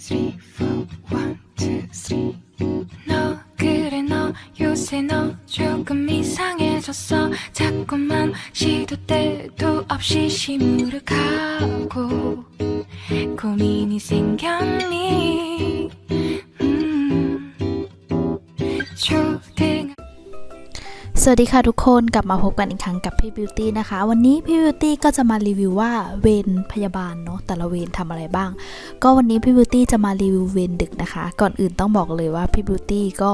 three, four, one, two, three. วัสดีค่ะทุกคนกลับมาพบกันอีกครั้งกับพี่บิวตี้นะคะ วันนี้พี่บิวตี้ก็จะมารีวิวว่าเวรพยาบาลเนาะแต่ละเวรทำอะไรบ้าง ก็วันนี้พี่บิวตี้จะมารีวิวเวรดึกนะคะ ก่อนอื่นต้องบอกเลยว่าพี่บิวตี้ก็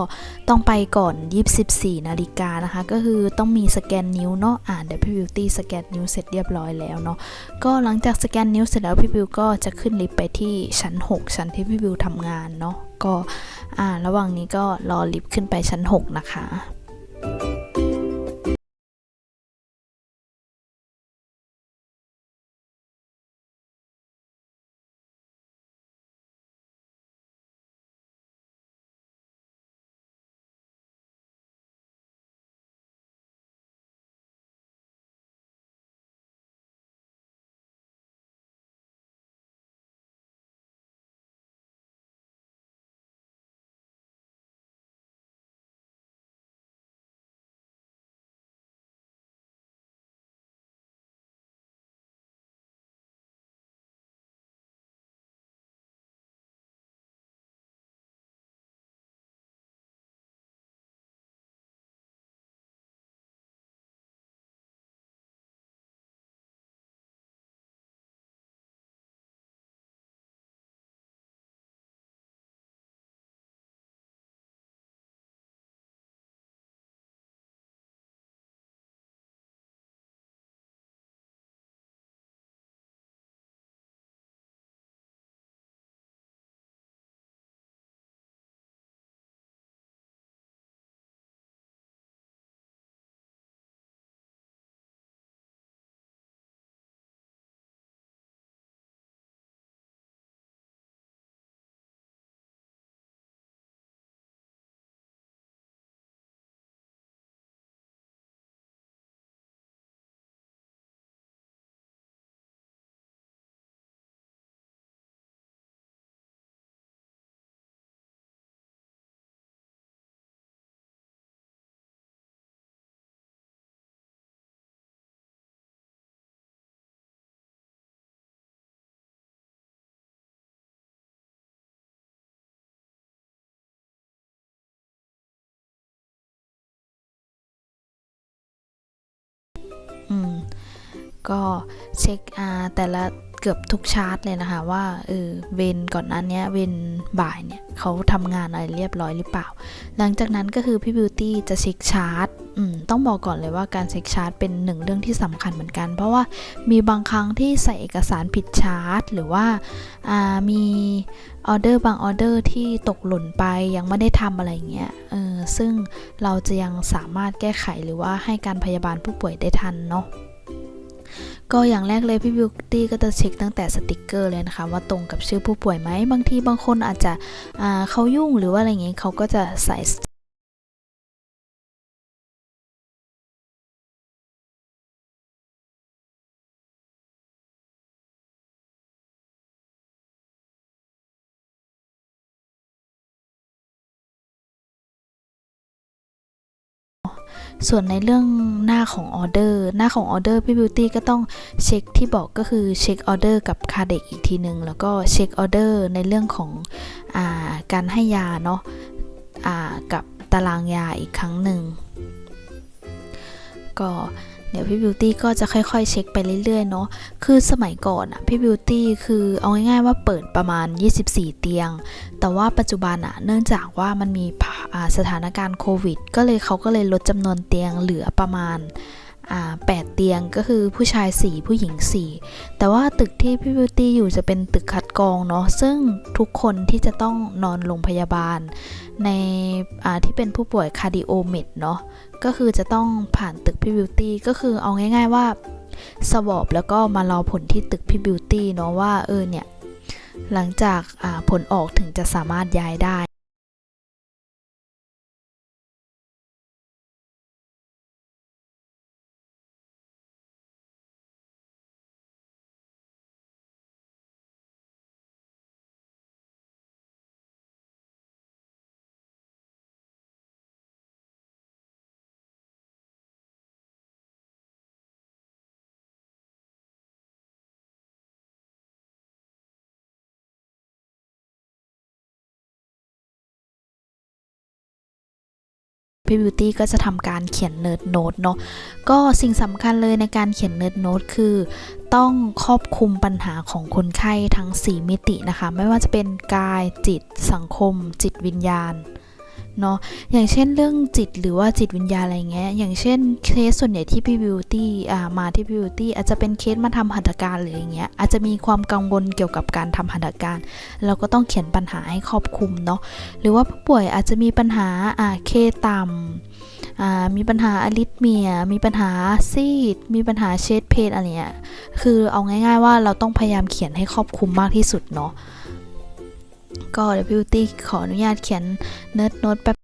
ต้องไปก่อน 24 นาฬิกานะคะ ก็คือต้องมีสแกนนิ้วเนาะอ่าเดี๋ยวพี่บิวตี้สแกนนิ้วเสร็จเรียบร้อยแล้วเนาะก็หลังจากสแกนนิ้วเสร็จแล้วพี่บิวก็จะขึ้นลิฟต์ไปที่ชั้น 6 ชั้นที่พี่บิวทำงานเนาะก็อ่าระหว่างนี้ก็รอลิฟต์ขึ้นไปชั้น 6 นะคะ ก็เช็คอาแต่ละเกือบทุกชาร์ตเลยนะคะ ว่าเออเวนก่อนนั้นเนี้ยเวนบ่ายเนี่ยเขาทำงานอะไรเรียบร้อยหรือเปล่า หลังจากนั้นก็คือพี่บิวตี้จะเช็คชาร์ตต้องบอกก่อนเลยว่าการเช็คชาร์ตเป็นหนึ่งเรื่องที่สำคัญเหมือนกัน เพราะว่ามีบางครั้งที่ใส่เอกสารผิดชาร์ตหรือว่าามีออเดอร์บางออเดอร์ที่ตกหล่นไปยังไม่ได้ทำอะไรเงี้ยเออซึ่งเราจะยังสามารถแก้ไขหรือว่าให้การพยาบาลผู้ป่วยได้ทันเนาะ ก็อย่างแรกเลยพี่บิวตี้ก็จะเช็คตั้งแต่สติกเกอร์เลยนะคะ ว่าตรงกับชื่อผู้ป่วยไหมบางทีบางคนอาจจะเขายุ่งหรือว่าอะไรเงี้ยเขาก็จะใส่ ส่วนในเรื่องหน้าของออเดอร์หน้าของออเดอร์พี่บิวตี้ก็ต้องเช็คที่บอกก็คือเช็คออเดอร์กับคาเด็กอีกทีหนึ่งแล้วก็เช็คออเดอร์ในเรื่องของอาการให้ยาเนาะกับตารางยาอีกครั้งหนึ่งก็ ดี๋ยวพี่บิวตี้ก็จะค่อยๆ เช็คไปเรื่อยๆเนาะคือสมัยก่อนอะพี่บิวตี้คือเอาง่ายๆว่าเปิดประมาณ 24 เตียง แต่ว่าปัจจุบันอะเนื่องจากว่ามันมีสถานการณ์โควิด ก็เลยเขาก็เลยลดจำนวนเตียงเหลือประมาณ8เตียงก็คือผู้ชาย 4 ผู้หญิง 4 แต่ว่าตึกที่พี่บิวตี้อยู่จะเป็นตึกคัด กองเนาะซึ่งทุกคนที่จะต้องนอนโรงพยาบาล ในที่เป็นผู้ป่วยคาร์ดิโอเมดเนาะก็คือจะต้องผ่านตึกพี่บิวตี้ก็คือเอาง่ายๆว่าสวอปแล้วก็มารอผลที่ตึกพี่บิวตี้เนาะว่าเออเนี่ยหลังจากผลออกถึงจะสามารถย้ายได้ พี่บิวตี้ก็จะทำการเขียนเนิร์ดโน้ตเนาะก็สิ่งสำคัญเลยในการเขียนเนิร์ดโน้ตคือ ต้องครอบคลุมปัญหาของคนไข้ทั้ง 4 มิตินะคะ ไม่ว่าจะเป็นกายจิต สังคม จิตวิญญาณ เนาะอย่างเช่นเรื่องจิตหรือว่าจิตวิญญาณอะไรเงี้ยอย่างเช่นเคสส่วนใหญ่ที่พี่บิวตี้อ่ามาที่พี่บิวตี้อาจจะเป็นเคสมาทำหัตถการหรืออย่างเงี้ยอาจจะมีความกังวลเกี่ยวกับการทำหัตถการเราก็ต้องเขียนปัญหาให้ครอบคลุมเนาะหรือว่าผู้ป่วยอาจจะมีปัญหาอ่าเคต่ำอ่ามีปัญหาอลิทเมีย มีปัญหาซีด มีปัญหาเชดเพนอะไรเงี้ย คือเอาง่ายๆว่าเราต้องพยายามเขียนให้ครอบคลุมมากที่สุดเนาะ ก็เดี๋ยวพิวตี้ขออนุญาตเขียนเนิร์ดโน้ตแ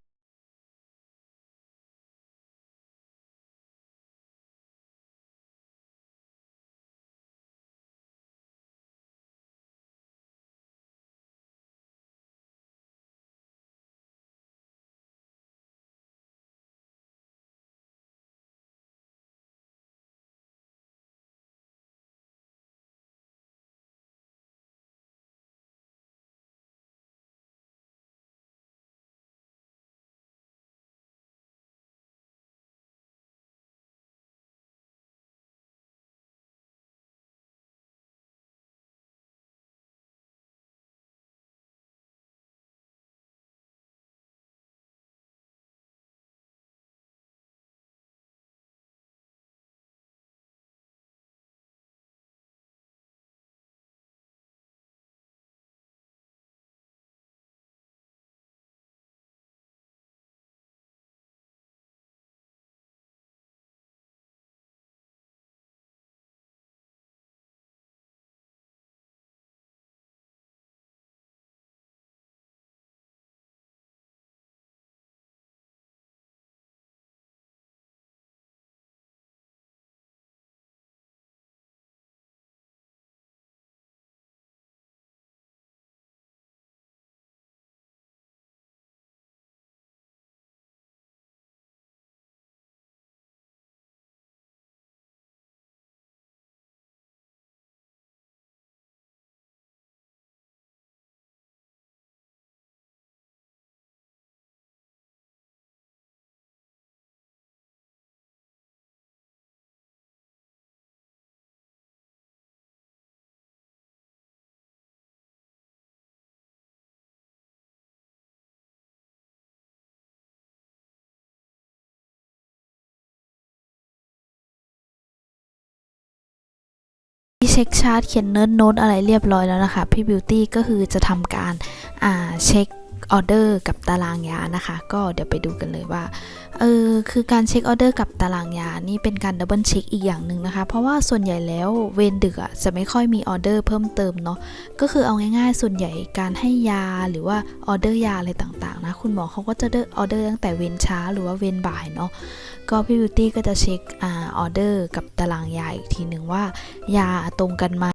เช็คชาร์ตเขียนเนิร์ดโน้ตอะไรเรียบร้อยแล้วนะคะพี่บิวตี้ก็คือจะทำการอ่าเช็ค ออเดอร์กับตารางยานะคะ ก็เดี๋ยวไปดูกันเลยว่าเออคือการเช็คออเดอร์กับตารางยานี่เป็นการดับเบิลเช็คอีกอย่างหนึ่งนะคะ เพราะว่าส่วนใหญ่แล้วเวรดึกอะจะไม่ค่อยมีออเดอร์เพิ่มเติมเนาะก็คือเอาง่ายๆ ส่วนใหญ่การให้ยาหรือว่าออเดอร์ยาอะไรต่างๆนะคุณหมอเขาก็จะเดอออเดอร์ตั้งแต่เวรช้าหรือว่าเวรบ่ายเนาะก็พี่บิวตี้ก็จะเช็คอออเดอร์กับตารางยาอีกทีหนึ่งว่ายาตรงกันไหม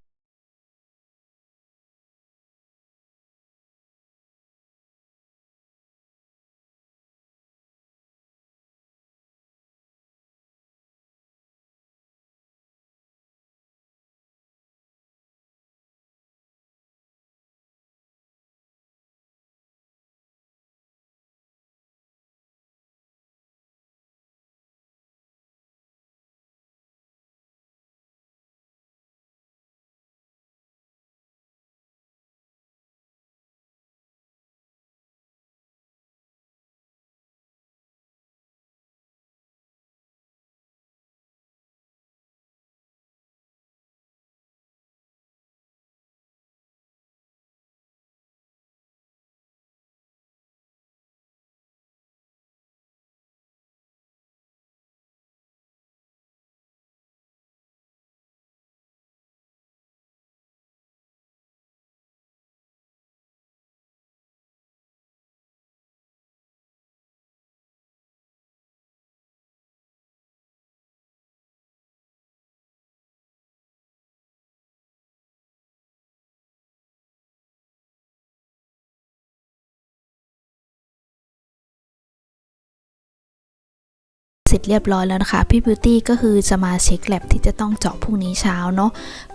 เสร็จเรียบร้อยแล้วนะคะ พี่บิวตี้ก็คือจะมาเช็คแลบที่จะต้องเจาะพรุ่งนี้เช้าเนาะ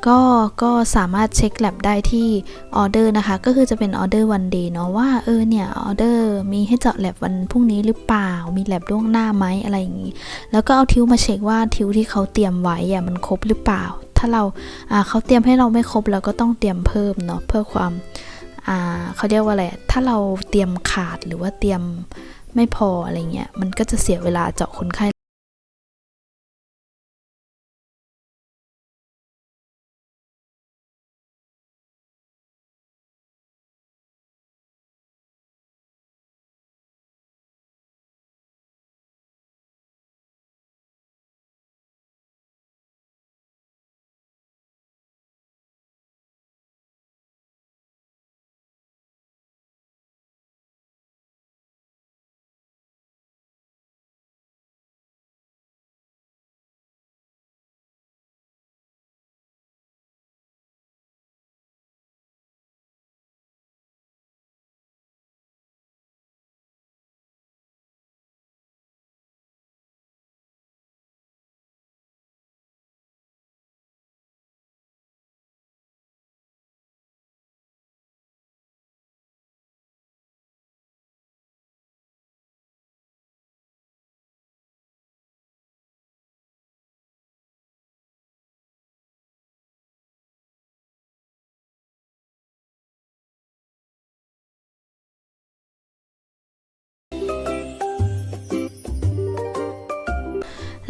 ก็ก็สามารถเช็คแลบได้ที่ออเดอร์นะคะ ก็คือจะเป็นออเดอร์วันเดย์เนาะว่าเออเนี่ยออเดอร์มีให้เจาะแลบวันพรุ่งนี้หรือเปล่า มีแลบล่วงหน้าไหมอะไรอย่างนี้ แล้วก็เอาทิวมาเช็คว่าทิวที่เขาเตรียมไว้อะมันครบหรือเปล่า ถ้าเราอ่าเขาเตรียมให้เราไม่ครบเราก็ต้องเตรียมเพิ่มเนาะเพื่อความอ่าเขาเรียกว่าอะไรถ้าเราเตรียมขาดหรือว่าเตรียม ไม่พออะไรเงี้ย มันก็จะเสียเวลาเจาะคนไข้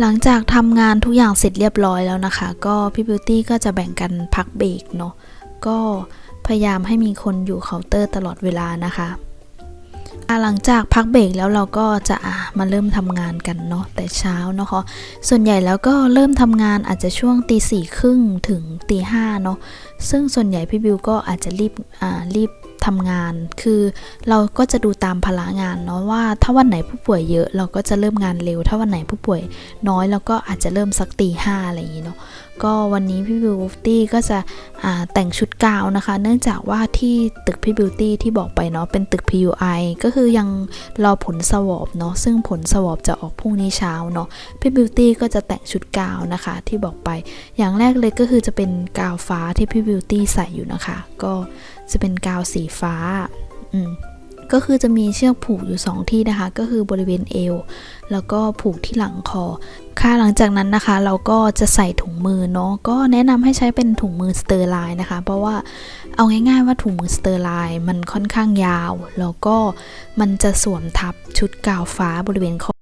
หลังจากทำงานทุกอย่างเสร็จเรียบร้อยแล้วนะคะ ก็พี่บิวตี้ก็จะแบ่งกันพักเบรกเนาะก็พยายามให้มีคนอยู่เคาน์เตอร์ตลอดเวลานะคะอะหลังจากพักเบรกแล้วเราก็จะมาเริ่มทำงานกันเนาะแต่เช้านะคะ ส่วนใหญ่แล้วก็เริ่มทำงานอาจจะช่วงตีสี่ครึ่งถึงตีห้าเนาะซึ่งส่วนใหญ่พี่บิวก็อาจจะรีบรีบ ทำงาน คือเราก็จะดูตามพละงานเนาะว่า ถ้าวันไหนผู้ป่วยเยอะเราก็จะเริ่มงานเร็ว ถ้าวันไหนผู้ป่วยน้อยเราก็อาจจะเริ่มสักตีห้าอะไรอย่างนี้เนาะก็วันนี้พี่บิวตี้ก็จะแต่งชุดกาวนะคะ เนื่องจากว่าที่ตึกพี่บิวตี้ที่บอกไปเนาะเป็นตึก PUI ก็คือยังรอผลสวอปเนาะซึ่งผลสวอปจะออกพรุ่งนี้เช้าเนาะพี่บิวตี้ก็จะแต่งชุดกาวนะคะที่บอกไป อย่างแรกเลยก็คือจะเป็นกาวฟ้าที่พี่บิวตี้ใส่อยู่นะคะ ก็จะเป็นกาวสีฟ้าอืม ก็คือจะมีเชือกผูกอยู่ 2 ที่นะคะ ก็คือบริเวณเอว แล้วก็ผูกที่หลังคอ ค่ะหลังจากนั้นนะคะ เราก็จะใส่ถุงมือเนาะก็แนะนำให้ใช้เป็นถุงมือสเตอร์ไลน์นะคะ เพราะว่าเอาง่ายๆว่าถุงมือสเตอร์ไลน์มันค่อนข้างยาว แล้วก็มันจะสวมทับชุดกาวฟ้าบริเวณคอ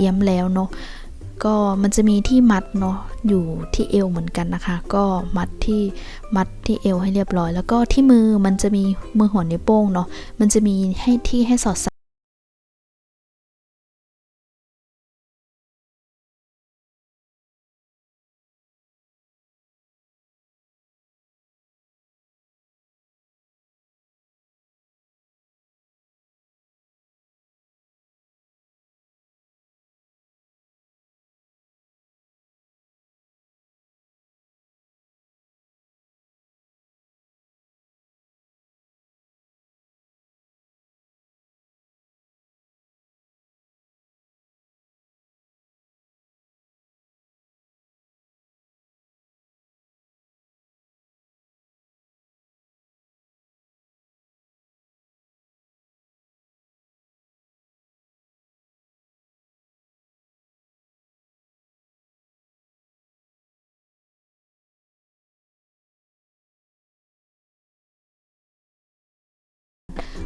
เอี้ยมแล้วเนาะก็มันจะมีที่มัดเนาะอยู่ที่เอวเหมือนกันนะคะ ก็มัดที่มัดที่เอวให้เรียบร้อย แล้วก็ที่มือมันจะมีมือหัวนิ้วโป้งเนาะมันจะมีให้ที่ให้สอดใส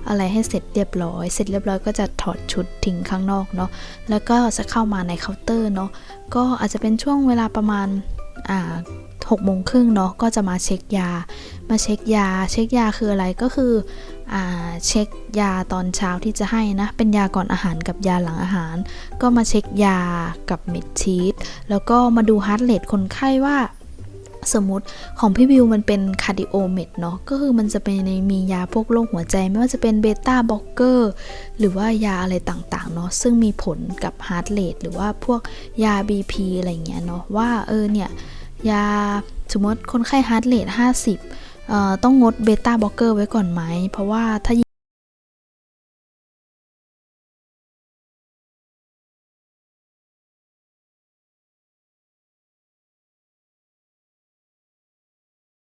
อะไรให้เสร็จเรียบร้อย เสร็จเรียบร้อยก็จะถอดชุดทิ้งข้างนอกเนาะ แล้วก็จะเข้ามาในเคาน์เตอร์เนาะ ก็อาจจะเป็นช่วงเวลาประมาณอ่าหกโมงครึ่งเนาะก็จะมาเช็คยา มาเช็คยา เช็คยาคืออะไรก็คืออ่าเช็คยาตอนเช้าที่จะให้นะเป็นยาก่อนอาหารกับยาหลังอาหาร ก็มาเช็คยากับเม็ดชีตแล้วก็มาดูฮาร์ดเรทคนไข้ว่า สมมติของพี่วิวมันเป็นคาร์ดิโอเมดเนาะก็คือมันจะเป็นในมียาพวกโรคหัวใจ ไม่ว่าจะเป็นเบต้าบล็อกเกอร์หรือว่ายาอะไรต่างๆเนาะซึ่งมีผลกับฮาร์ดเรทหรือว่าพวกยา BP อะไรเงี้ยเนาะว่าเออเนี่ยยาสมมติคนไข้ฮาร์ดเรท50เอ่อต้องงดเบต้าบล็อกเกอร์ไว้ก่อนไหม เพราะว่าถ้า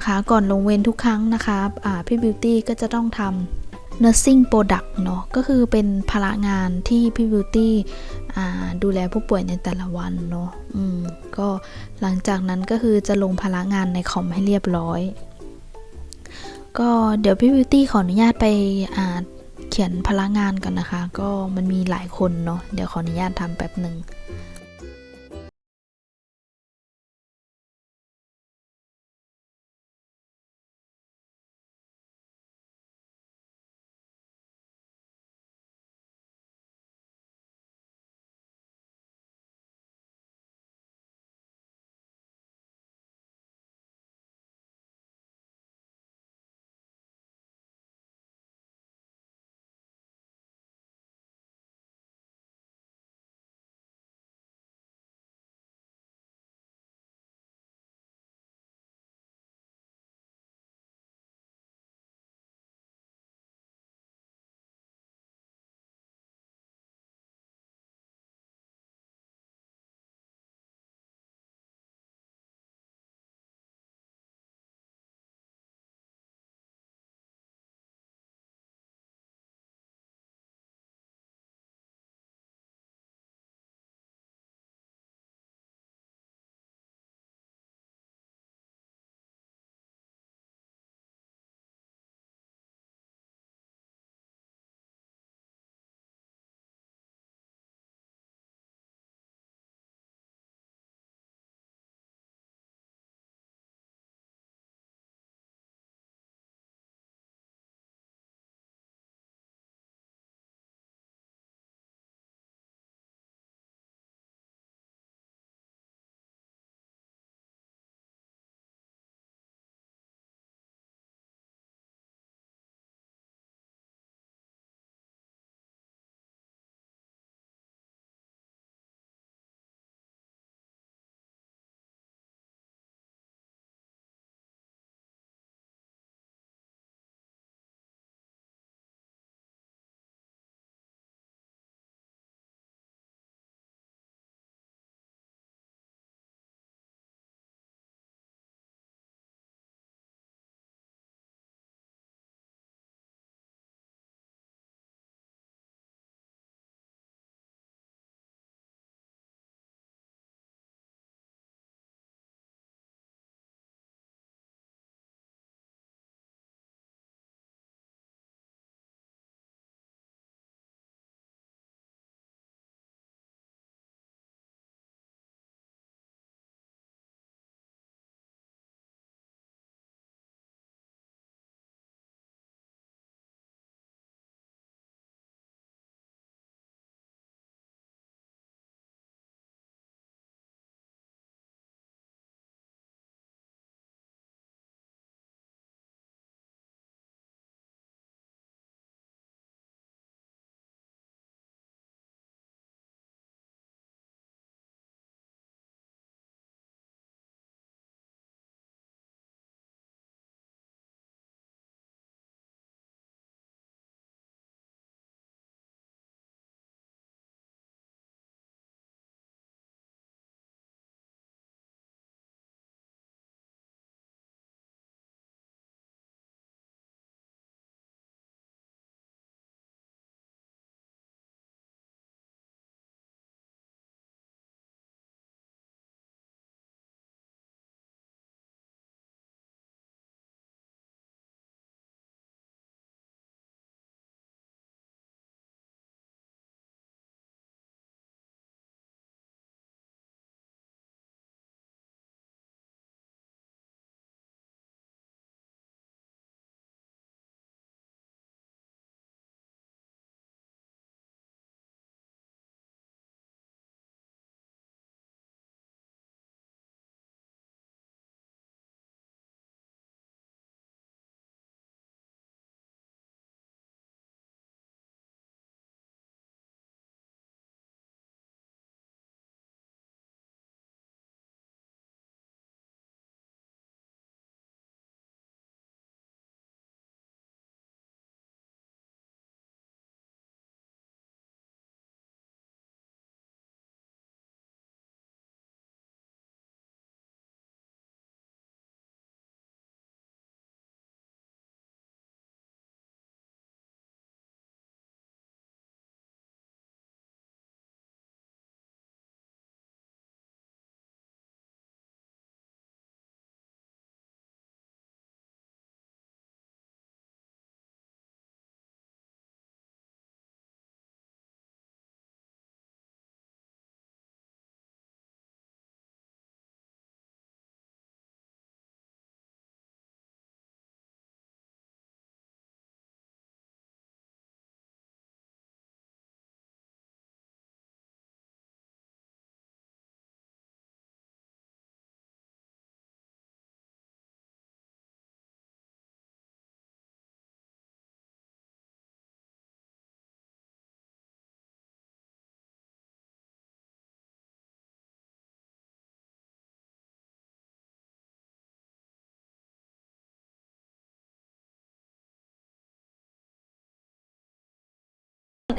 คะก่อนลงเวรทุกครั้งนะคะพี่บิวตี้ก็จะต้องทำ nursing product เนาะก็คือเป็นภาระงานที่พี่บิวตี้ดูแลผู้ป่วยในแต่ละวันเนาะอืมก็หลังจากนั้นก็คือจะลงภาระงานในคอมให้เรียบร้อย ก็เดี๋ยวพี่บิวตี้ขออนุญาตไปเขียนพลังงานกันนะคะ ก็มันมีหลายคนเนาะเดี๋ยวขออนุญาตทำแป๊บหนึ่ง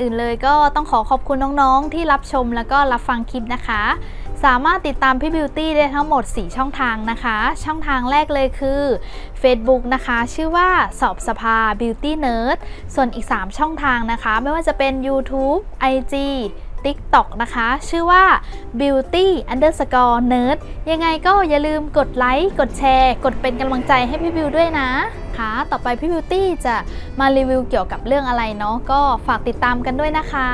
อื่นเลยก็ต้องขอขอบคุณน้องๆ ที่รับชมแล้วก็รับฟังคลิปนะคะ สามารถติดตามพี่บิวตี้ได้ทั้งหมด 4 ช่องทางนะคะ ช่องทางแรกเลยคือ Facebook นะคะ ชื่อว่าสอบสภา Beauty Nerd ส่วนอีก 3 ช่องทางนะคะ ไม่ว่าจะเป็น YouTube IG TikTok นะคะ ชื่อว่า Beauty Underscore Nerd ยังไงก็อย่าลืมกดไลค์ กดแชร์ กดเป็นกำลังใจให้พี่บิวด้วยนะค่ะต่อไปพี่บิวตี้จะมารีวิวเกี่ยวกับเรื่องอะไรเนาะก็ฝากติดตามกันด้วยนะคะ